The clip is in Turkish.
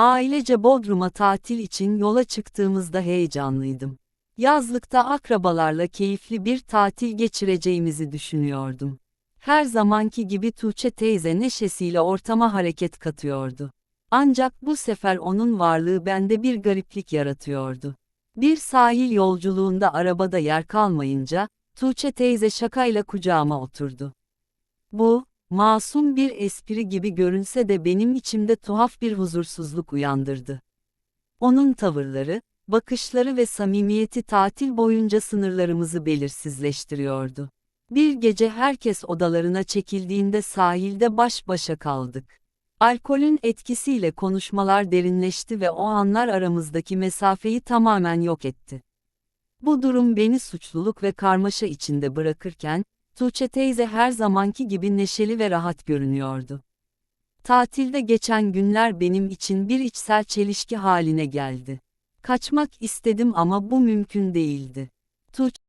Ailece Bodrum'a tatil için yola çıktığımızda heyecanlıydım. Yazlıkta akrabalarla keyifli bir tatil geçireceğimizi düşünüyordum. Her zamanki gibi Tuğçe teyze neşesiyle ortama hareket katıyordu. Ancak bu sefer onun varlığı bende bir gariplik yaratıyordu. Bir sahil yolculuğunda arabada yer kalmayınca, Tuğçe teyze şakayla kucağıma oturdu. Bu, masum bir espri gibi görünse de benim içimde tuhaf bir huzursuzluk uyandırdı. Onun tavırları, bakışları ve samimiyeti tatil boyunca sınırlarımızı belirsizleştiriyordu. Bir gece herkes odalarına çekildiğinde sahilde baş başa kaldık. Alkolün etkisiyle konuşmalar derinleşti ve o anlar aramızdaki mesafeyi tamamen yok etti. Bu durum beni suçluluk ve karmaşa içinde bırakırken, Tuğçe teyze her zamanki gibi neşeli ve rahat görünüyordu. Tatilde geçen günler benim için bir içsel çelişki haline geldi. Kaçmak istedim ama bu mümkün değildi. Tuğçe